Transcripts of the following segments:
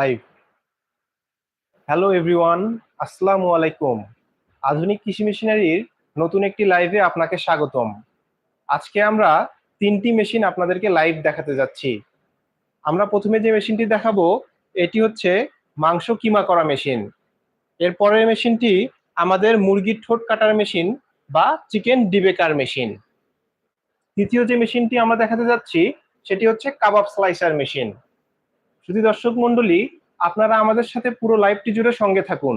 Live hello everyone আসসালামু আলাইকুম আধুনিক কৃষি মেশিনারির নতুন একটি লাইভে আপনাকে স্বাগতম। আজকে আমরা তিনটি মেশিন আপনাদেরকে লাইভ দেখাতে যাচ্ছি। আমরা প্রথমে যে মেশিনটি দেখাবো, এটি হচ্ছে মাংস কিমা করা মেশিন এর পরের মেশিনটি আমাদের মুরগির ঠোঁট কাটার মেশিন বা চিকেন ডিবেকার মেশিন তৃতীয় যে মেশিনটি আমরা দেখাতে যাচ্ছি, সেটি হচ্ছে কাবাব স্লাইসার মেশিন শুধু দর্শক মন্ডলী আপনারা আমাদের সাথে পুরো লাইভটি জুড়ে সঙ্গে থাকুন।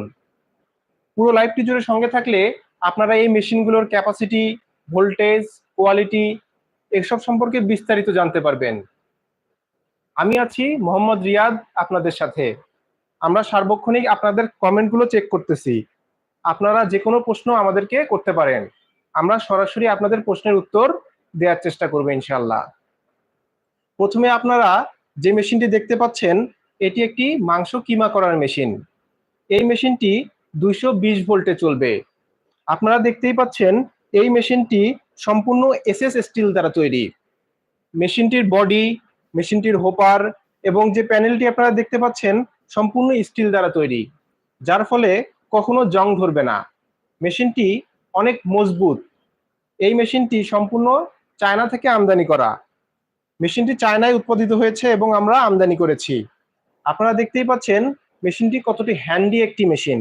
পুরো লাইভটি জুড়ে সঙ্গে থাকলে আপনারা এই মেশিনগুলোর ক্যাপাসিটি ভোল্টেজ কোয়ালিটি এসব সম্পর্কে বিস্তারিত জানতে পারবেন। আমি আছি মোহাম্মদ রিয়াদ আপনাদের সাথে। আমরা সার্বক্ষণিক আপনাদের কমেন্টগুলো চেক করতেছি। আপনারা যে কোনো প্রশ্ন আমাদেরকে করতে পারেন। আমরা সরাসরি আপনাদের প্রশ্নের উত্তর দেওয়ার চেষ্টা করব ইনশাল্লাহ প্রথমে আপনারা যে মেশিনটি দেখতে পাচ্ছেন, এটি একটি মাংস কিমা করার মেশিন। এই মেশিনটি দুইশো বিশ ভোল্টে চলবে। আপনারা দেখতেই পাচ্ছেন, এই মেশিনটি সম্পূর্ণ এসএস স্টিল দ্বারা তৈরি। মেশিনটির বডি, মেশিনটির হোপার এবং যে প্যানেলটি আপনারা দেখতে পাচ্ছেন, সম্পূর্ণ স্টিল দ্বারা তৈরি, যার ফলে কখনো জং ধরবে না। মেশিনটি অনেক মজবুত। এই মেশিনটি সম্পূর্ণ চায়না থেকে আমদানি করা। মেশিনটি চায়নায় উৎপাদিত হয়েছে এবং আমরা আমদানি করেছি। আপনারা দেখতেই পাচ্ছেন, মেশিনটি কতটি হ্যান্ডি একটি মেশিন।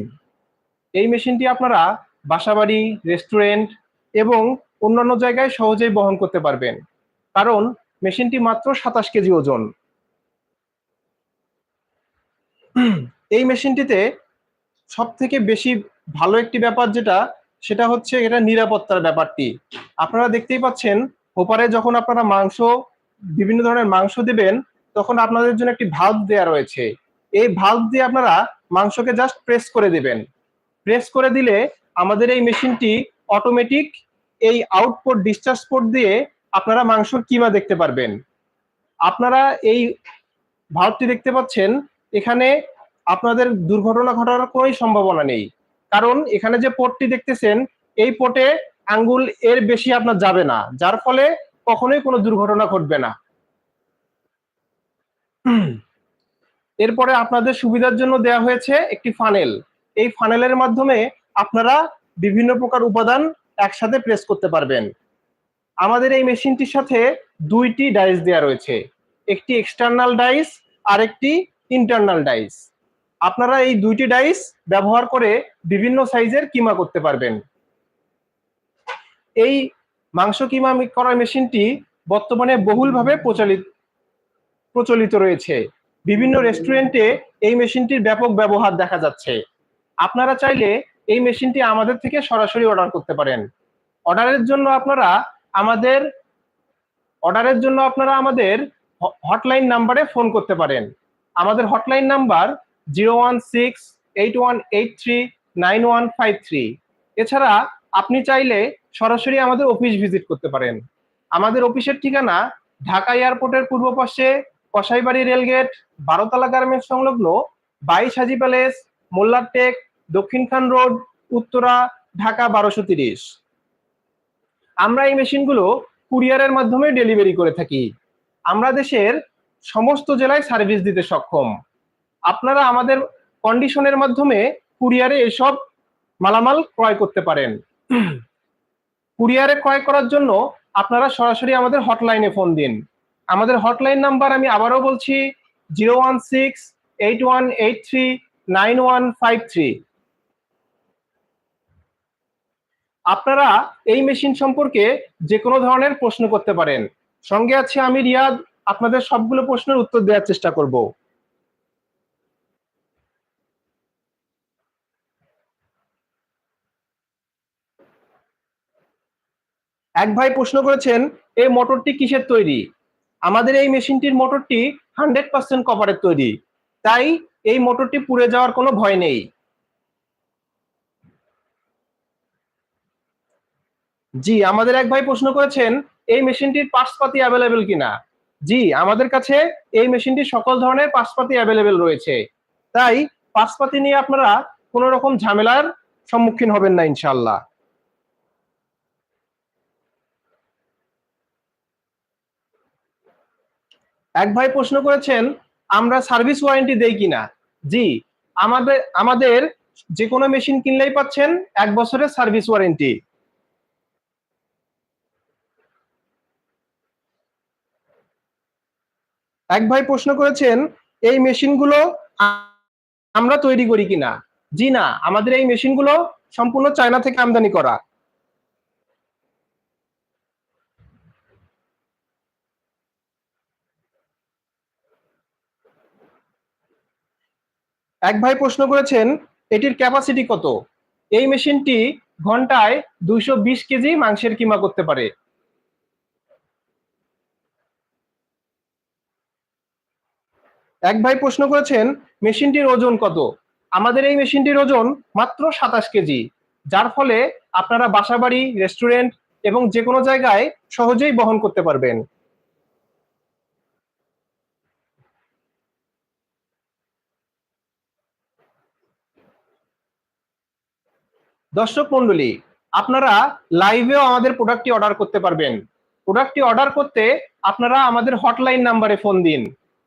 এই মেশিনটি আপনারা বাসাবাড়ি, রেস্টুরেন্ট এবং অন্যান্য জায়গায় সহজেই বহন করতে পারবেন। কারণ মেশিনটি মাত্র সাতাশ কেজি ওজন। এই মেশিনটিতে সব থেকে বেশি ভালো একটি ব্যাপার যেটা, সেটা হচ্ছে এটা নিরাপত্তার ব্যাপারটি। আপনারা দেখতেই পাচ্ছেন হোপারে যখন আপনারা মাংস বিভিন্ন ধরনের মাংস দিবেন, তখন আপনাদের জন্য একটি ভাল্ব দেয়া রয়েছে। এই ভাল্ব দিয়ে আপনারা মাংসকে জাস্ট প্রেস করে দিবেন। প্রেস করে দিলে আমাদের এই মেশিনটি অটোমেটিক এই আউটপুট ডিসচার্জ পোর্ট দিয়ে আপনারা মাংসর কিমা দেখতে পারবেন। আপনারা এই ভাল্বটি দেখতে পাচ্ছেন, এখানে আপনাদের দুর্ঘটনা ঘটার কোনোই সম্ভাবনা নেই। কারণ এখানে যে পোর্টটি দেখতেছেন, এই পোর্টে আঙ্গুল এর বেশি আপনার যাবে না। যার ফলে কখনোই কোনো দুর্ঘটনা ঘটবে না। এরপরে আপনাদের সুবিধার জন্য দেয়া হয়েছে একটি ফানেল এই ফানেলের মাধ্যমে আপনারা বিভিন্ন প্রকার উপাদান একসাথে প্রেস করতে পারবেন। আমাদের এই মেশিনটির সাথে দুইটি ডাইস দেয়া রয়েছে। একটি এক্সটার্নাল ডাইস আর একটি ইন্টারনাল ডাইস আপনারা এই দুইটি ডাইস ব্যবহার করে বিভিন্ন সাইজের কিমা করতে পারবেন। এই মাংস কিমা করার মেশিনটি বর্তমানে বহুলভাবে প্রচলিত প্রচলিত রয়েছে। বিভিন্ন রেস্টুরেন্টে এই মেশিনটির ব্যাপক ব্যবহার দেখা যাচ্ছে। আপনারা চাইলে এই মেশিনটি আমাদের থেকে সরাসরি অর্ডার করতে পারেন। অর্ডারের জন্য আপনারা আমাদের, অর্ডারের জন্য আপনারা আমাদের হটলাইন নাম্বারে ফোন করতে পারেন। আমাদের hotline number zero one six eight one eight three nine one five three. এছাড়া আপনি চাইলে সরাসরি আমাদের অফিস ভিজিট করতে পারেন। আমাদের অফিসের ঠিকানা ঢাকা এয়ারপোর্টের পূর্ব পাশে কসাইবাড়ি রেলগেট বারোতলা গার্মেন্টস সংলগ্ন বাইশ হাজি প্যালেস মোল্লারটেক দক্ষিণখান রোড, উত্তরা, ঢাকা বারোশো তিরিশ। আমরা এই মেশিনগুলো কুরিয়ারের মাধ্যমে ডেলিভারি করে থাকি। আমরা দেশের সমস্ত জেলায় সার্ভিস দিতে সক্ষম। আপনারা আমাদের কন্ডিশনের মাধ্যমে কুরিয়ারে এসব মালামাল ক্রয় করতে পারেন। কুরিয়ারে ক্রয় করার জন্য আপনারা সরাসরি আমাদের হটলাইনে ফোন দিন। আমাদের হটলাইন নাম্বার আমি আবারও বলছি zero one six eight one eight three nine one five three আপনারা এই মেশিন সম্পর্কে যে কোনো ধরনের প্রশ্ন করতে পারেন। সঙ্গে আছে আমি রিয়াদ, আপনাদের সবগুলো প্রশ্নের উত্তর দেওয়ার চেষ্টা করব। এক ভাই প্রশ্ন করেছেন, এই মোটরটি কিসের তৈরি? আমাদের এই মেশিনটির মোটরটি হান্ড্রেড পার্সেন্ট কপারের তৈরি। তাই এই মোটরটি পুড়ে যাওয়ার কোনো ভয় নেই। জি, আমাদের এক ভাই প্রশ্ন করেছেন, এই মেশিনটির পার্টসপাতি অ্যাভেলেবেল কিনা? জি, আমাদের কাছে এই মেশিনটির সকল ধরনের পার্টসপাতি অ্যাভেলেবেল রয়েছে। তাই পার্টসপাতি নিয়ে আপনারা কোনো রকম ঝামেলার সম্মুখীন হবেন না ইনশাল্লাহ এক ভাই প্রশ্ন করেছেন, আমরা সার্ভিস ওয়ারেন্টি দেই কিনা? জি, আমাদের আমাদের যে কোনো মেশিন কিনলেই পাচ্ছেন এক বছরের সার্ভিস ওয়ারেন্টি। এক ভাই প্রশ্ন করেছেন, এই মেশিনগুলো আমরা তৈরি করি কিনা? জি না, আমাদের এই মেশিনগুলো সম্পূর্ণ চায়না থেকে আমদানি করা। এক ভাই প্রশ্ন করেছেন, এটির ক্যাপাসিটি কত? এই মেশিনটি ঘন্টায় দুইশো বিশ কেজি মাংসের কিমা করতে পারে। এক ভাই প্রশ্ন করেছেন, মেশিনটির ওজন কত? আমাদের এই মেশিনটির ওজন মাত্র সাতাশ কেজি, যার ফলে আপনারা বাসাবাড়ি, রেস্টুরেন্ট এবং যে কোনো জায়গায় সহজেই বহন করতে পারবেন। দর্শক মন্ডলী, আপনারা লাইভেও আমাদের প্রোডাক্টটি অর্ডার করতে পারবেন। প্রোডাক্টটি অর্ডার করতে আপনারা আমাদের হটলাইন নাম্বারে ফোন দিন।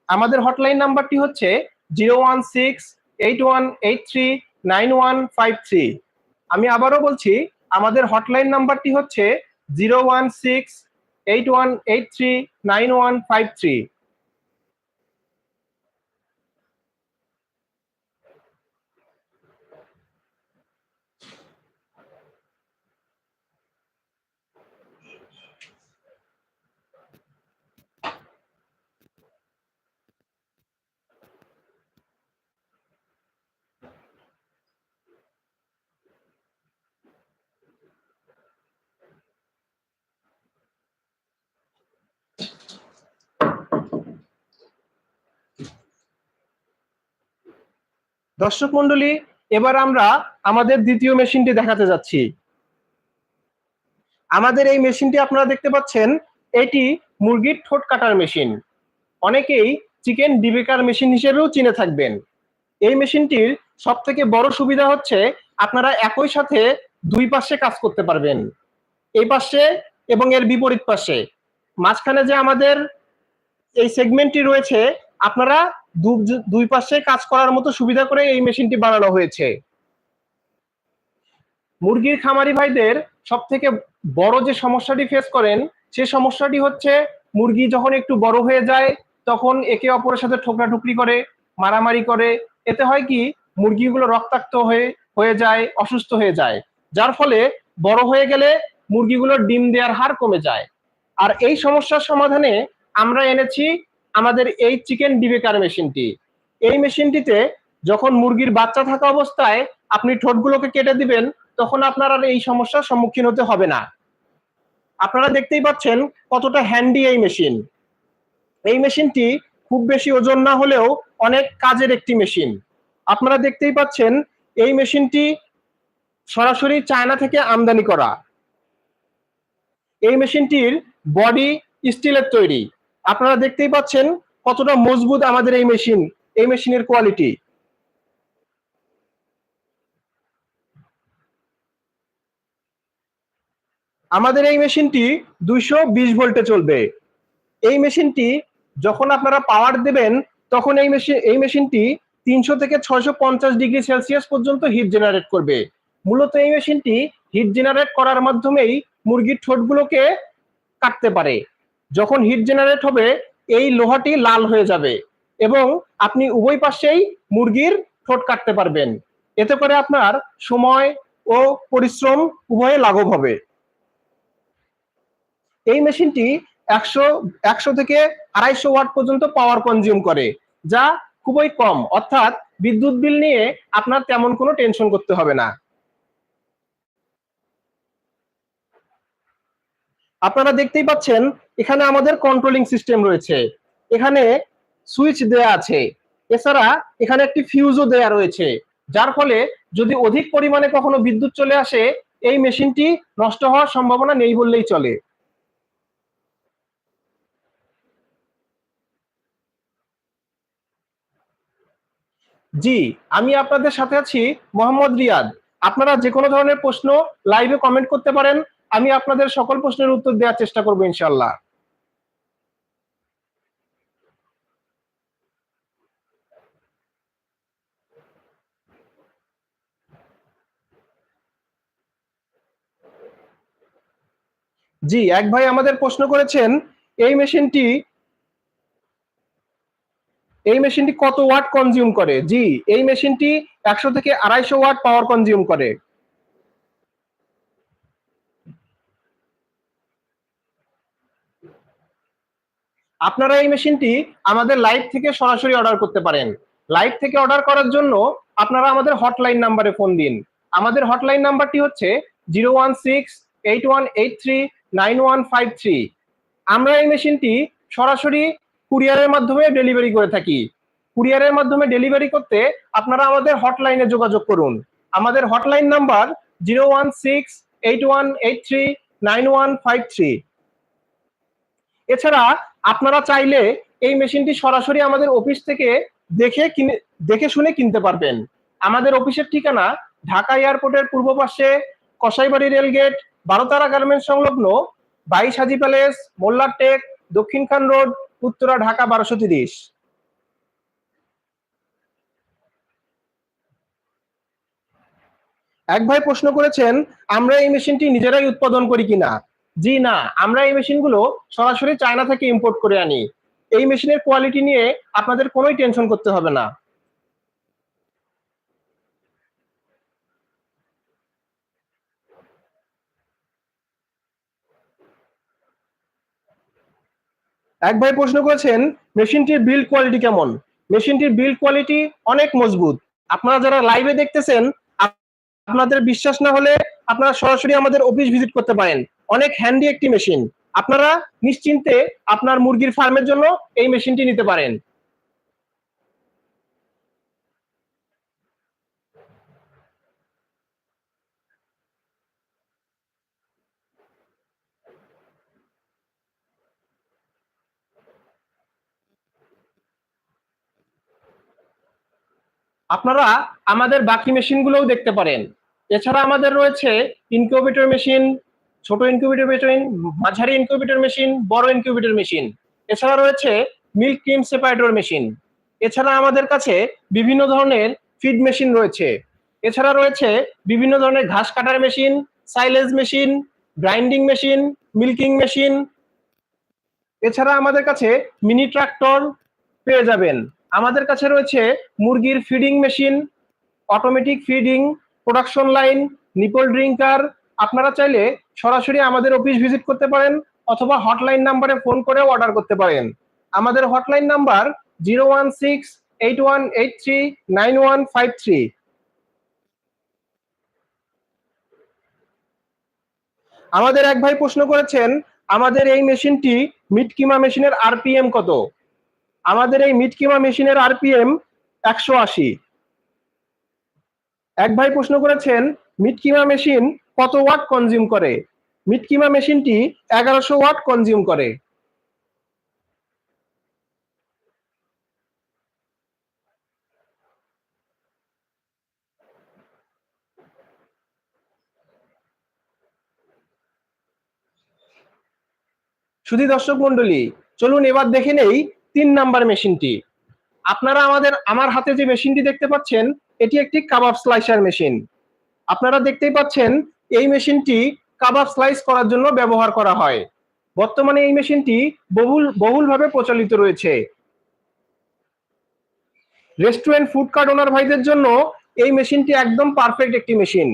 আমাদের হটলাইন নাম্বারটি হচ্ছে zero one six eight one eight three nine one five three আমি আবারও বলছি, আমাদের হটলাইন নাম্বারটি হচ্ছে zero one six eight one eight three nine one five three দর্শক মন্ডলী, এবার আমরা আমাদের দ্বিতীয় মেশিনটি দেখাতে যাচ্ছি। আমাদের এই মেশিনটি আপনারা দেখতে পাচ্ছেন, এটি মুরগির ঠোঁট কাটার মেশিন। অনেকেই চিকেন ডিবেকার মেশিন হিসেবেও চিনে থাকবেন। এই মেশিনটির সব থেকে বড় সুবিধা হচ্ছে, আপনারা একই সাথে দুই পাশে কাজ করতে পারবেন। এই পাশে এবং এর বিপরীত পাশে। মাঝখানে যে আমাদের এই সেগমেন্টটি রয়েছে, আপনারা দুই পাশে কাজ করার মতো সুবিধা করে এই মেশিনটি বানানো হয়েছে। মুরগির খামারি ভাইদের সব থেকে বড় যে সমস্যাটি ফেস করেন, সে সমস্যাটি হচ্ছে মুরগি যখন একটু বড় হয়ে যায়, তখন একে অপরের সাথে ঠোকরাঠুকরি করে, মারামারি করে। এতে হয় কি, মুরগিগুলো রক্তাক্ত হয়ে হয়ে যায়, অসুস্থ হয়ে যায়। যার ফলে বড় হয়ে গেলে মুরগিগুলোর ডিম দেওয়ার হার কমে যায়। আর এই সমস্যার সমাধানে আমরা এনেছি আমাদের এই চিকেন ডিবেকার মেশিনটি। এই মেশিনটিতে যখন মুরগির বাচ্চা থাকা অবস্থায় আপনি ঠোঁটগুলোকে কেটে দিবেন, তখন আপনার আর এই সমস্যার সম্মুখীন হতে হবে না। আপনারা দেখতেই পাচ্ছেন কতটা হ্যান্ডি এই মেশিন এই মেশিনটি খুব বেশি ওজন না হলেও অনেক কাজের একটি মেশিন আপনারা দেখতেই পাচ্ছেন এই মেশিনটি সরাসরি চায়না থেকে আমদানি করা। এই মেশিনটির বডি স্টিলের তৈরি। আপনারা দেখতেই পাচ্ছেন কতটা মজবুত আমাদের এই মেশিন, এই মেশিনের কোয়ালিটি আমাদের এই মেশিনটি দুইশো বিশ ভোল্টে চলবে। এই মেশিনটি যখন আপনারা পাওয়ার দেবেন, তখন এই মেশিন, এই মেশিনটি তিনশো থেকে ছয়শো পঞ্চাশ ডিগ্রি সেলসিয়াস পর্যন্ত হিট জেনারেট করবে। মূলত এই মেশিনটি হিট জেনারেট করার মাধ্যমেই মুরগির ঠোঁটগুলোকে কাটতে পারে। যখন হিট জেনারেট হবে, এই লোহাটি লাল হয়ে যাবে এবং আপনি উভয় পাশেই মুরগির ঠোঁট কাটতে পারবেন। এতে করে আপনার সময় ও পরিশ্রম উভয়ে লাঘব হবে। এই মেশিনটি একশো একশো থেকে আড়াইশো ওয়াট পর্যন্ত পাওয়ার কনজিউম করে, যা খুবই কম। অর্থাৎ বিদ্যুৎ বিল নিয়ে আপনার তেমন কোনো টেনশন করতে হবে না। আপনারা দেখতেই পাচ্ছেন, এখানে আমাদের কন্ট্রোলিং সিস্টেম রয়েছে। এখানে সুইচ দেয়া আছে। এছাড়া এখানে একটি ফিউজও দেয়া রয়েছে। যার ফলে যদি অধিক পরিমাণে কখনো বিদ্যুৎ চলে আসে, এই মেশিনটি নষ্ট হওয়ার সম্ভাবনা নেই বললেই চলে। জি, আমি আপনাদের সাথে আছি মোহাম্মদ রিয়াদ। আপনারা যে কোনো ধরনের প্রশ্ন লাইভে কমেন্ট করতে পারেন। আমি আপনাদের সকল প্রশ্নের উত্তর দেওয়ার চেষ্টা করব ইনশাল্লাহ জি, এক ভাই আমাদের প্রশ্ন করেছেন, এই মেশিনটি এই মেশিনটি কত ওয়াট কনজিউম করে? জি, এই মেশিনটি একশো থেকে আড়াইশো ওয়াট পাওয়ার কনজিউম করে। আপনারা এই মেশিনটি আমাদের লাইভ থেকে সরাসরি অর্ডার করতে পারেন। লাইভ থেকে অর্ডার করার জন্য আপনারা আমাদের হটলাইন নাম্বারে ফোন দিন। আমাদের হটলাইন নাম্বারটি হচ্ছে zero one six eight one eight three nine one five three আমরা এই মেশিনটি সরাসরি কুরিয়ারের মাধ্যমে ডেলিভারি করে থাকি। কুরিয়ারের মাধ্যমে ডেলিভারি করতে আপনারা আমাদের হটলাইনে যোগাযোগ করুন। আমাদের hotline number zero one six eight one eight three nine one five three এছাড়া আপনারা চাইলে এই মেশিনটি সরাসরি আমাদের অফিস থেকে দেখে কিনে দেখে শুনে কিনতে পারবেন। আমাদের অফিসের ঠিকানা ঢাকা এয়ারপোর্টের পূর্ব পাশে কসাইবাড়ি রেলগেট বারোতারা গার্মেন্টস সংলগ্ন বাইশ হাজি প্যালেস, মোল্লার টেক, দক্ষিণ খান রোড, উত্তরা ঢাকা বারোশো তিরিশ। এক ভাই প্রশ্ন করেছেন, আমরা এই মেশিনটি নিজেরাই উৎপাদন করি কিনা? জি না, আমরা এই মেশিনগুলো সরাসরি চায়না থেকে ইম্পোর্ট করে আনি। এই মেশিনের কোয়ালিটি নিয়ে আপনাদের কোনোই টেনশন করতে হবে না। এক ভাই প্রশ্ন করেছেন, মেশিনটির বিল্ড কোয়ালিটি কেমন? মেশিনটির বিল্ড কোয়ালিটি অনেক মজবুত। আপনারা যারা লাইভে দেখতেছেন, আপনাদের বিশ্বাস না হলে আপনারা সরাসরি আমাদের অফিস ভিজিট করতে পারেন। অনেক হ্যান্ডি একটি মেশিন আপনারা নিশ্চিন্তে আপনার মুরগির ফার্মের জন্য এই মেশিনটি নিতে পারেন। আপনারা আমাদের বাকি মেশিনগুলোও দেখতে পারেন। এছাড়া আমাদের রয়েছে ইনকিউবেটর মেশিন ছোট ইনকিউবেটর মেশিন মাঝারি ইনকিউবেটর মেশিন বড় ইনকিউবেটর মেশিন এছাড়া রয়েছে মিল্ক ক্রিম সেপারেটর মেশিন এছাড়া আমাদের কাছে বিভিন্ন ধরনের ফিড মেশিন রয়েছে। এছাড়া রয়েছে বিভিন্ন ধরনের ঘাস কাটার machine silage machine grinding machine milking machine এছাড়া আমাদের কাছে মিনি ট্রাক্টর পেয়ে যাবেন। আমাদের কাছে রয়েছে মুরগির feeding machine automatic feeding production line nipple drinker আপনারা চাইলে সরাসরি আমাদের অফিস ভিজিট করতে পারেন অথবা হটলাইন নাম্বারে ফোন করেও অর্ডার করতে পারেন। আমাদের hotline number zero one six eight one eight three nine one five three আমাদের এক ভাই প্রশ্ন করেছেন, আমাদের এই মেশিনটি মিটকিমা মেশিনের আরপিএম কত? আমাদের এই মিটকিমা মেশিনের আরপিএম একশো আশি। এক ভাই প্রশ্ন করেছেন, মিটকিমা মেশিন কত ওয়াট কনজিউম করে? মিটকিমা মেশিনটি এগারোশো ওয়াট কনজিউম করে। শুধু দর্শক মন্ডলী চলুন এবার দেখে নেই তিন নাম্বার মেশিনটি। আপনারা আমাদের, আমার হাতে যে মেশিনটি দেখতে পাচ্ছেন, এটি একটি কাবাব স্লাইসার মেশিন আপনারা দেখতেই পাচ্ছেন এই মেশিনটি কাবাব স্লাইস করার জন্য ব্যবহার করা হয়। বর্তমানে এই মেশিনটি বহুল বহুলভাবে প্রচলিত রয়েছে। রেস্টুরেন্ট ফুড কার্ট ওনার ভাইদের জন্য এই মেশিনটি একদম পারফেক্ট একটি মেশিন।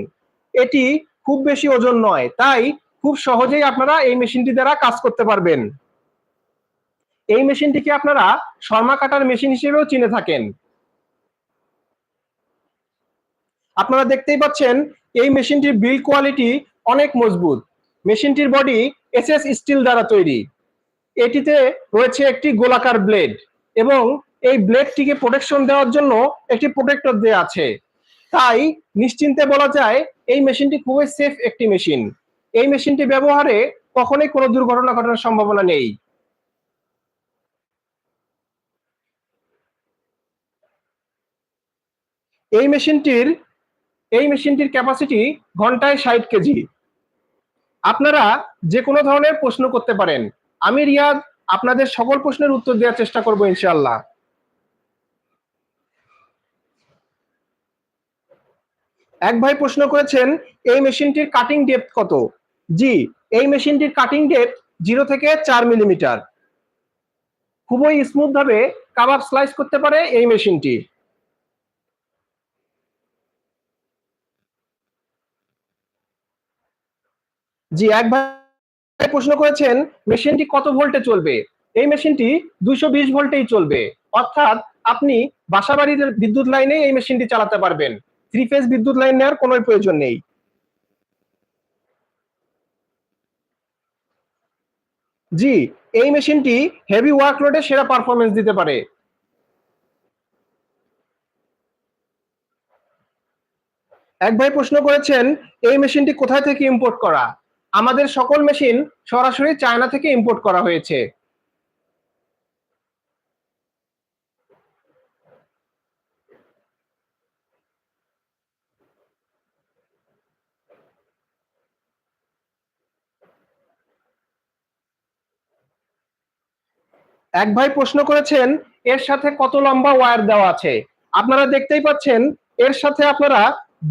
এটি খুব বেশি ওজন নয়, তাই খুব সহজেই আপনারা এই মেশিনটি দ্বারা কাজ করতে পারবেন। এই মেশিনটিকে আপনারা শর্মা কাটার মেশিন হিসেবেও চিনে থাকেন। আপনারা দেখতেই পাচ্ছেন এই মেশিনটির বিল্ড কোয়ালিটি অনেক মজবুত। মেশিনটির বডি এসএস স্টিল দ্বারা তৈরি। এটিতে রয়েছে একটি গোলাকার ব্লেড এবং এই ব্লেডটিকে প্রোটেকশন দেওয়ার জন্য একটি প্রোটেক্টর দেওয়া আছে। তাই নিশ্চিন্তে বলা যায়, এই মেশিনটি খুবই সেফ একটি মেশিন। এই মেশিনটি ব্যবহারে কখনোই কোনো দুর্ঘটনা ঘটার সম্ভাবনা নেই। এই মেশিনটির এই মেশিনটির ক্যাপাসিটি ঘন্টায় ষাট কেজি। আপনারা যে কোনো ধরনের প্রশ্ন করতে পারেন। আমি রিয়াদ, আপনাদের সকল প্রশ্নের উত্তর দেওয়ার চেষ্টা করব ইনশাআল্লাহ। এক ভাই প্রশ্ন করেছেন, এই মেশিনটির কাটিং ডেপথ কত? জি, এই মেশিনটির কাটিং ডেপ জিরো থেকে চার মিলিমিটার খুবই স্মুথ ভাবে কাবাব স্লাইস করতে পারে এই মেশিনটি। জি এক ভাই প্রশ্ন করেছেন, মেশিনটি কত ভোল্টে চলবে? এই মেশিনটি দুইশো বিশ ভোল্টেই চলবে। অর্থাৎ আপনি বাসাবাড়ির বিদ্যুৎ লাইনে এই মেশিনটি চালাতে পারবেন। থ্রি ফেজ বিদ্যুৎ লাইন নেওয়ার কোনো প্রয়োজন নেই। জি, এই মেশিনটি হেভি ওয়ার্কলোডে সেরা পারফরমেন্স দিতে পারে। এক ভাই প্রশ্ন করেছেন, এই মেশিনটি কোথায় থেকে ইম্পোর্ট করা? আমাদের সকল মেশিন সরাসরি চায়না থেকে ইম্পোর্ট করা হয়েছে। এক ভাই প্রশ্ন করেছেন, এর সাথে কত লম্বা ওয়্যার দেওয়া আছে? আপনারা দেখতেই পাচ্ছেন, এর সাথে আপনারা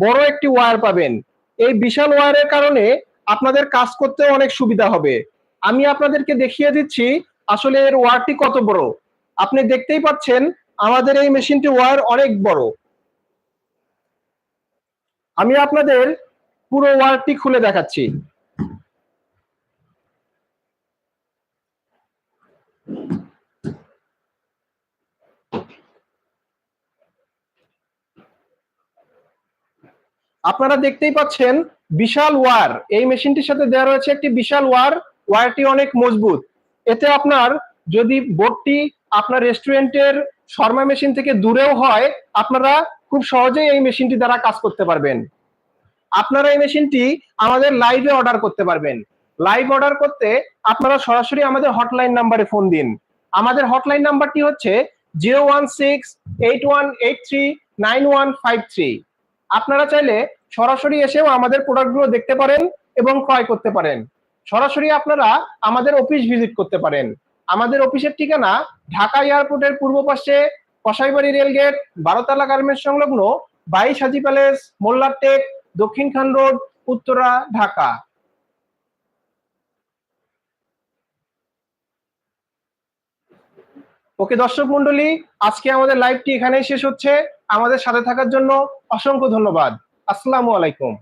বড় একটি ওয়্যার পাবেন। এই বিশাল ওয়্যারের কারণে আপনাদের কাজ করতে অনেক সুবিধা হবে। আমি আপনাদেরকে দেখিয়ে দিচ্ছি আসলে এর ওয়ারটি কত বড়। আপনি দেখতেই পাচ্ছেন আমাদের এই মেশিনটি ওয়ার অনেক বড়। আমি আপনাদের পুরো ওয়ারটি খুলে দেখাচ্ছি। আপনারা দেখতেই পাচ্ছেন বিশাল ওয়ার। এই মেশিনটির সাথে দেওয়া রয়েছে একটি বিশাল ওয়ার। ওয়ারটি অনেক মজবুত। এতে আপনার যদি বোর্ডটি আপনার রেস্টুরেন্টের শর্মা মেশিন থেকে দূরেও হয়, আপনারা খুব সহজেই এই মেশিনটি দ্বারা কাজ করতে পারবেন। আপনারা এই মেশিনটি আমাদের লাইভে অর্ডার করতে পারবেন। লাইভ অর্ডার করতে আপনারা সরাসরি আমাদের হটলাইন নাম্বারে ফোন দিন। আমাদের হটলাইন নাম্বারটি হচ্ছে zero one six eight one eight three nine one five three. আপনারা চাইলে সরাসরি এসেও আমাদের প্রোডাক্টগুলো দেখতে পারেন এবং ক্রয় করতে পারেন। সরাসরি আপনারা আমাদের অফিস ভিজিট করতে পারেন। আমাদের অফিসের ঠিকানা ঢাকা এয়ারপোর্টের পূর্ব পাশে কসাইবাড়ি রেলগেট বারোতলা গার্মেন্টস সংলগ্ন বাইশ হাজি palace, Mollar Tek, Dakshin Khan road, Uttara, Dhaka. Okay দর্শক মন্ডলী আজকে আমাদের লাইভটি এখানেই শেষ হচ্ছে। আমাদের সাথে থাকার জন্য অসংখ্য ধন্যবাদ। আসসালামু আলাইকুম।